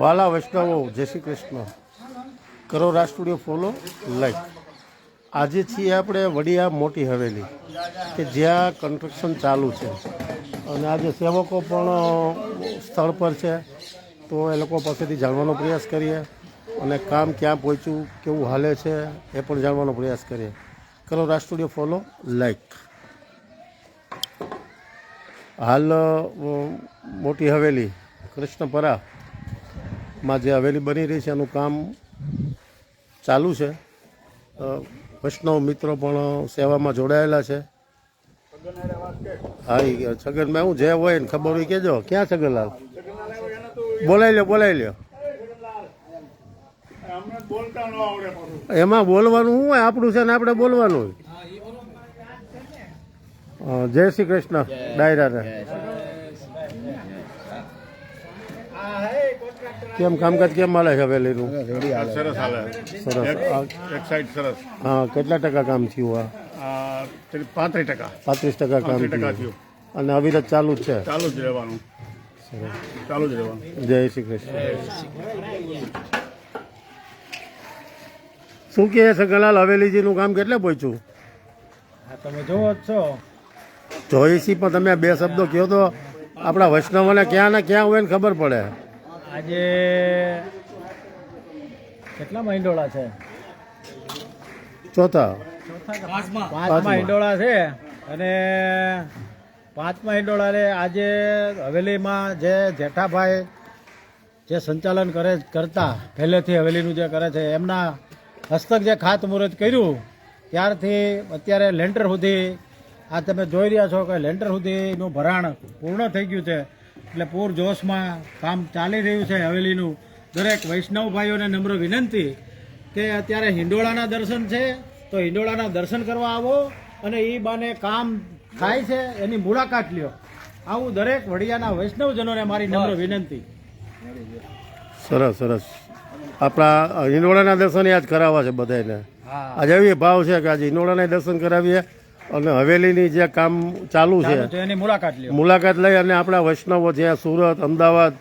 વાલા વૈષ્ણવો, જય શ્રી કૃષ્ણ. કરો રાજ સ્ટુડિયો ફોલો લાઈક આજે છીએ આપણે વડિયા મોટી હવેલી, કે જ્યાં કન્સ્ટ્રક્શન ચાલુ છે. અને આજે સેવકો પણ સ્થળ પર છે, તો એ લોકો પાસેથી જાણવાનો પ્રયાસ કરીએ અને કામ ક્યાં પહોંચ્યું, કેવું હાલે છે, એ પણ જાણવાનો પ્રયાસ કરીએ. કરો રાજ સ્ટુડિયો ફોલો લાઈક હાલ મોટી હવેલી, કૃષ્ણપરા. માં જે હવેલી બની રહી છે એનું કામ ચાલુ છે. વૈષ્ણવ મિત્રો પણ સેવામાં જોડાયેલા છે. હા એ છગનભાઈ હું જે હોય ને ખબર હોય કેજો. ક્યાં છગનલાલ? બોલાવી લ્યો બોલાવી લ્યો એમાં બોલવાનું શું હોય? આપણું છે ને આપણે બોલવાનું હોય. જય શ્રી કૃષ્ણ ડાયરાને. કેમ કામકાજ કેમ મળે છે હવેલીનું સરસ હાલે. સરસ એક સાઈડ સરસ. હા કેટલા ટકા કામ થયું આ? પાંત્રીસ ટકા. પાંત્રીસ ટકા કામ થયું. અને અવિરત ચાલુ જ છે? ચાલુ જ રહેવાનું. ચાલુ જ રહેવાનું. જય શ્રી કૃષ્ણ. શું કહે છે ગલાલ હવેલીજીનું કામ કેટલે પહોંચ્યું તમે જોવો જ છો. જોઈશી પણ તમે બે શબ્દો કહો તો આપણા વૈષ્ણવોને ક્યાં ને ક્યાં હોય ને ખબર પડે. આજે કેટલા મહિંડોળા છે? ચોથા. પાંચમા. હિંડોળા છે. અને પાંચમા હિંડોળા રે આજે હવેલીમાં જે જેઠાભાઈ જે સંચાલન કરે કરતા પહેલેથી હવેલીનું જે કરે છે એમના હસ્તક જે ખાતમુહૂર્ત કર્યું ત્યારથી અત્યારે લેન્ટર સુધી આ તમે જોઈ રહ્યા છો કે લેન્ટર સુધીનું ભરાણ પૂર્ણ થઈ ગયું છે. એટલે પૂર જોશમાં કામ ચાલી રહ્યું છે હવેલીનું. દરેક વૈષ્ણવ ભાઈઓને નમ્ર વિનંતી કે અત્યારે હિંડોળાના દર્શન છે તો હિંડોળાના દર્શન કરવા આવો અને એ બાને કામ થાય છે એની મુલાકાત લ્યો. આવું દરેક વડિયાના વૈષ્ણવજનોને મારી નમ્ર વિનંતી. સરસ સરસ. આપણા હિંડોળાના દર્શન યાદ કરાવવા છે બધાને હા. આજે એવી ભાવ છે કે આજે હિંડોળાના દર્શન કરાવીએ. અને હવેલીની જે કામ ચાલુ છે એની મુલાકાત મુલાકાત લઈ અને આપણા વૈષ્ણવો જ્યાં સુરત અમદાવાદ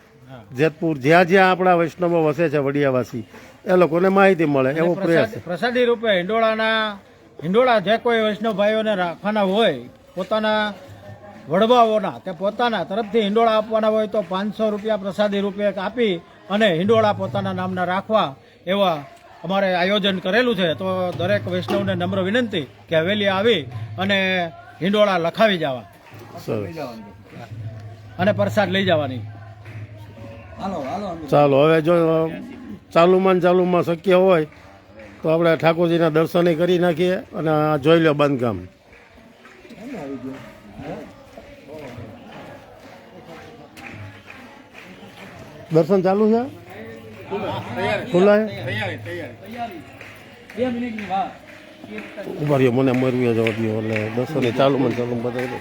જેતપુર જ્યાં જ્યાં આપણા વૈષ્ણવો વસે છે વડિયાવાસી એ લોકોને માહિતી મળે એવો પ્રયાસ પ્રસાદી રૂપે હિંડોળાના હિંડોળા જે કોઈ વૈષ્ણવ ભાઈઓને રાખવાના હોય પોતાના વડવાઓના કે પોતાના તરફથી હિંડોળા આપવાના હોય તો પાંચસો રૂપિયા પ્રસાદી રૂપે આપી અને હિંડોળા પોતાના નામના રાખવા એવા અમારે આયોજન કરેલું છે તો દરેક વૈષ્ણવને નમ્ર વિનંતી કે હવેલી આવી અને હિંડોળા લખાવી જવા. અને પ્રસાદ લઈ જવાની. ચાલો હવે જો ચાલુમાં ચાલુમાં શક્ય હોય તો આપણે ઠાકોરજીના દર્શન કરી નાખીએ અને આ જોઈ લો બાંધકામ. દર્શન ચાલુ છે? ખુલ્લા છે ઊભા રહ્યો મને મરવી જવા દો એટલે દર્શન ચાલુમાં ને ચાલુ બધા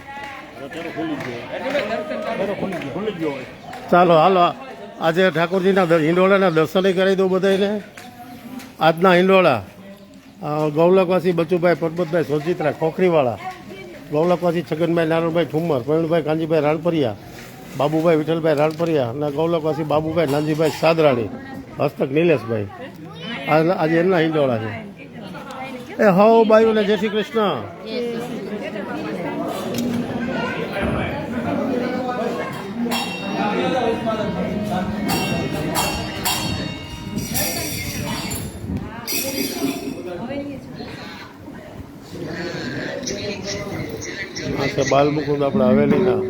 ચાલો હાલો આજે ઠાકોરજીના હિંડોળાના દર્શને કરાવી દો બધાને આજના હિંડોળા ગૌલકવાસી બચુભાઈ પરબતભાઈ સોજીત્રા ખોખરીવાળા ગૌલકવાસી છગનભાઈ નારણભાઈ ઠુમ્મર પ્રવીણભાઈ કાંજીભાઈ રાણપરિયા બાબુભાઈ વિઠ્ઠલભાઈ રાણપરિયા અને ગૌલકવાસી બાબુભાઈ નાનજીભાઈ સાદરાણી, હસ્તક નિલેશભાઈ. આજે એમના હિંડોળા છે. એ હો બાયુને જય શ્રી કૃષ્ણ. આ છે બાલમુકુંદ આપણે હવેલીના.